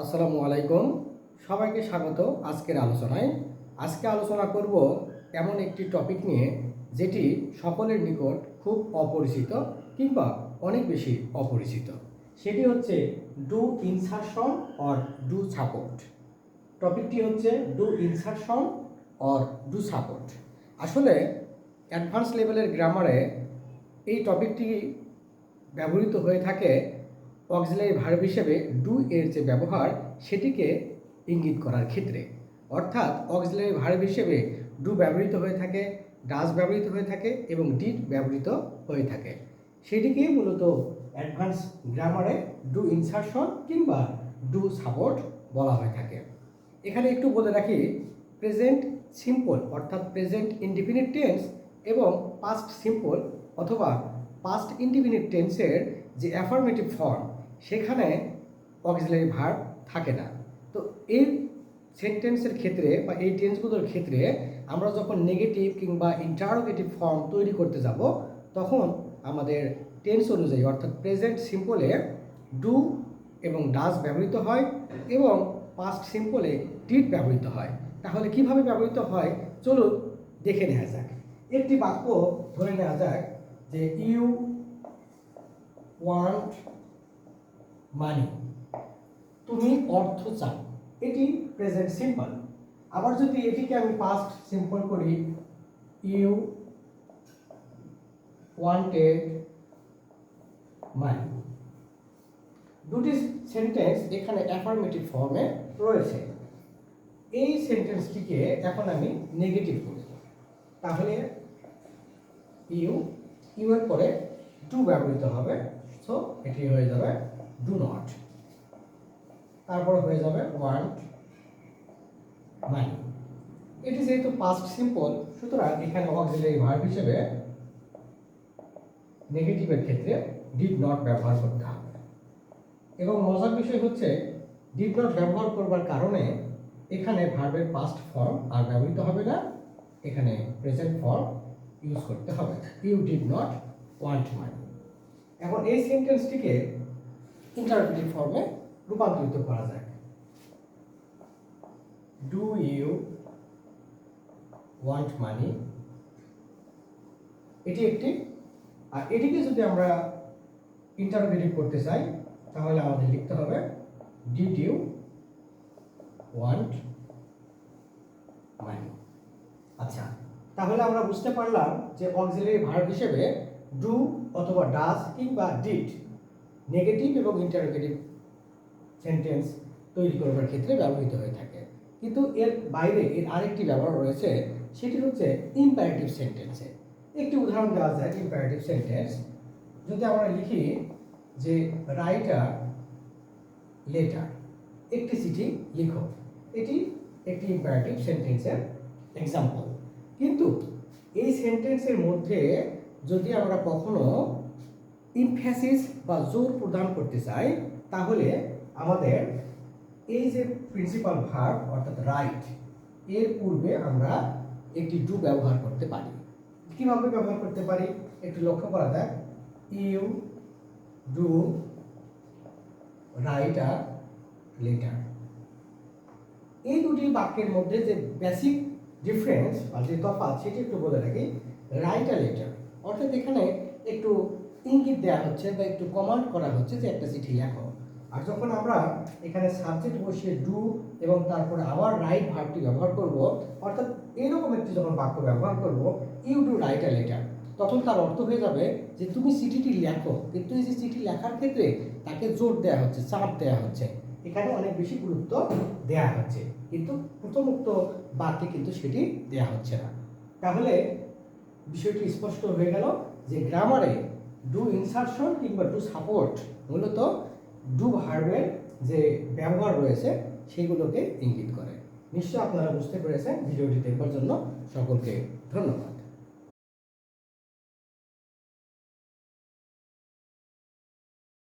আসসালামু আলাইকুম। সবাইকে স্বাগত আজকের আলোচনায়। আজকে আলোচনা করব এমন একটি টপিক নিয়ে, যেটি সকলের নিকট খুব অপরিচিত কিংবা অনেক বেশি অপরিচিত। সেটি হচ্ছে do insertion or do support টপিকটি হচ্ছে do insertion or do support আসলে অ্যাডভান্স লেভেলের গ্রামারে এই টপিকটি ব্যবহৃত হয়ে থাকে অক্সিলারি ভার্ব হিসেবে ডু এর যে ব্যবহার, সেটিকে ইঙ্গিত করার ক্ষেত্রে। অর্থাৎ অক্সিলারি ভার্ব হিসেবে ডু ব্যবহৃত হয়ে থাকে ডাস ব্যবহৃত হয়ে থাকে এবং ডিড ব্যবহৃত হয়ে থাকে। সেটিকে মূলত অ্যাডভান্স গ্রামারে ডু ইনসারশন কিংবা ডু সাপোর্ট বলা হয়ে থাকে। এখানে একটু বলে রাখি, প্রেজেন্ট সিম্পল অর্থাৎ প্রেজেন্ট ইনডিফিনিট টেন্স এবং পাস্ট সিম্পল অথবা পাস্ট ইনডিফিনিট টেন্সের যে অ্যাফার্মেটিভ ফর্ম সেখানে অক্সিলারি ভার্ব থাকে না। তো এই সেন্টেন্সের ক্ষেত্রে বা এই টেন্সগুলোর ক্ষেত্রে আমরা যখন নেগেটিভ কিংবা ইন্টারোগেটিভ ফর্ম তৈরি করতে যাব, তখন আমাদের টেন্স অনুযায়ী, অর্থাৎ প্রেজেন্ট সিম্পলে ডু এবং ডাস ব্যবহৃত হয় এবং পাস্ট সিম্পলে ডিড ব্যবহৃত হয়। তাহলে কীভাবে ব্যবহৃত হয়? চলুন দেখে নেওয়া যাক। একটি বাক্য ধরে নেওয়া যাক যে ইউ ওয়ান্ট মানি তুমি অর্থ চাও। এটি প্রেজেন্ট সিম্পল আবার যদি এটিকে আমি পাস্ট সিম্পল করি ইউ ওয়ান্টেড মানি দুটি সেন্টেন্স এখানে অ্যাফার্মেটিভ ফর্মে রয়েছে। এই সেন্টেন্সটিকে এখন আমি নেগেটিভ করি তাহলে ইউ ইউ এর পরে টু ব্যবহৃত হবে। সো এটি হয়ে যাবে ডু নট তারপর হয়ে যাবে ওয়ান্ট মানি এটি যেহেতু পাস্ট সিম্পল সুতরাং এখানে অক্সিলারি ভার্ব হিসেবে নেগেটিভের ক্ষেত্রে ডিড নট ব্যবহার করতে হবে। এবং মজার বিষয় হচ্ছে ডিড নট ব্যবহার করবার কারণে এখানে ভার্বের পাস্ট ফর্ম আর ব্যবহৃত হবে না, এখানে প্রেজেন্ট ফর্ম ইউজ করতে হবে। You did not want money এখন এই সেন্টেন্সটিকে ইন্টারপ্রেটিভ ফর্মে রূপান্তরিত করা যায় ডু ইউ ওয়ান্ট মানি এটি একটি, আর এটিকে যদি আমরা ইন্টারপ্রেটিভ করতে চাই, তাহলে আমাদের লিখতে হবে ডিড ইউ ওয়ান্ট মানি আচ্ছা তাহলে আমরা বুঝতে পারলাম যে অক্সিলারি ভার্ব হিসেবে ডু অথবা ডাস কিংবা ডিড নেগেটিভ এবং ইন্টারোগেটিভ সেন্টেন্স তৈরি করবার ক্ষেত্রে ব্যবহৃত হয়ে থাকে। কিন্তু এর বাইরে এর আরেকটি ব্যবহার রয়েছে, সেটি হচ্ছে ইম্পারেটিভ সেন্টেন্সে একটি উদাহরণ দেওয়া যায় ইম্পারেটিভ সেন্টেন্স যদি আমরা লিখি যে রাইটার লেটার একটি চিঠি লিখো। এটি একটি ইম্পারেটিভ সেন্টেন্সের এক্সাম্পল কিন্তু এই সেন্টেন্সের মধ্যে যদি আমরা কখনো ইমফ্যাসিস বা জোর প্রদান করতে চাই, তাহলে আমাদের এই যে প্রিন্সিপাল ভার্ব অর্থাৎ রাইট এর পূর্বে আমরা একটি ডু ব্যবহার করতে পারি। কীভাবে ব্যবহার করতে পারি? একটু লক্ষ্য করা যাক। You do write a letter এই দুটি বাক্যের মধ্যে যে বেসিক ডিফারেন্স বা যে তফাৎ, সেটি একটু বলে রাখি। রাইট আ লেটার অর্থাৎ এখানে একটু ইঙ্গিত দেওয়া হচ্ছে বা একটু কমান্ড করা হচ্ছে যে একটা চিঠি লেখো। আর যখন আমরা এখানে সাবজেক্ট বসিয়ে ডু এবং তারপরে আবার রাইট ভার্বটি ব্যবহার করব, অর্থাৎ এরকম একটি যখন বাক্য ব্যবহার করব you do write a letter তখন তার অর্থ হয়ে যাবে যে তুমি চিঠিটি লেখো। কিন্তু এই যে চিঠি লেখার ক্ষেত্রে তাকে জোর দেওয়া হচ্ছে, চাপ দেওয়া হচ্ছে। এখানে অনেক বেশি গুরুত্ব দেওয়া হচ্ছে। কিন্তু প্রথমোক্ত বাক্যে কিন্তু সেটি দেওয়া হচ্ছে না। তাহলে বিষয়টি স্পষ্ট হয়ে গেল যে গ্রামারে ডু ইনসারশন কিংবা ডু সাপোর্ট মূলত ডু ভার্বের যে ব্যবহার রয়েছে সেগুলোকে ইঙ্গিত করে। নিশ্চয় আপনারা বুঝতে পেরেছেন। ভিডিওটি দেখবার জন্য সকলকে ধন্যবাদ।